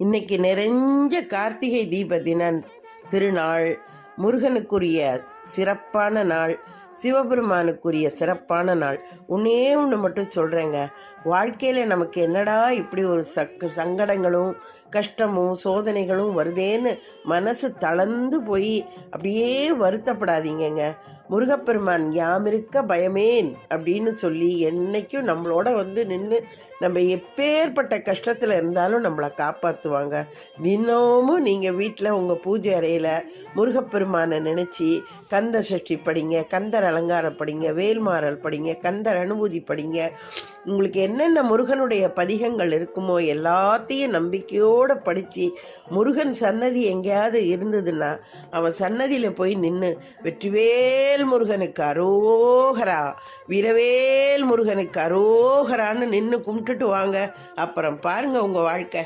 இன்னைக்கு நிறைஞ்ச கார்த்திகை தீப தின திருநாள் முருகனுக்குரிய சிறப்பான நாள் சிவபெருமானுக்குரிய சிறப்பான நாள். ஒன்றே ஒன்று மட்டும் சொல்கிறேங்க வாழ்க்கையில் நமக்கு என்னடா இப்படி ஒரு சக்கு சங்கடங்களும் கஷ்டமும் சோதனைகளும் வருதேன்னு மனசு தளர்ந்து போய் அப்படியே வருத்தப்படாதீங்கங்க. முருகப்பெருமான் யாமிருக்க பயமேன் அப்படின்னு சொல்லி என்னைக்கும் நம்மளோட வந்து நின்று நம்ம எப்பேற்பட்ட கஷ்டத்தில் இருந்தாலும் நம்மளை காப்பாற்றுவாங்க தினமும் நீங்கள் வீட்டில் உங்கள் பூஜை அறையில் முருகப்பெருமானை நினச்சி கந்த சஷ்டி படிங்க கந்தர் அலங்காரம் படிங்க வேல்மாறல் படிங்க கந்தர் அனுபூதி படிங்க. உங்களுக்கு என்னென்ன முருகனுடைய பதிகங்கள் இருக்குமோ எல்லாத்தையும் நம்பிக்கையோடு படித்து முருகன் சன்னதி எங்கேயாவது இருந்ததுன்னா அவன் சன்னதியில் போய் நின்று வெற்றிவேல் முருகனுக்கு அரோகரா வீரவேல் முருகனுக்கு அரோகரான்னு நின்று கும்பிட்டுட்டு வாங்க. அப்புறம் பாருங்க உங்கள் வாழ்க்கை.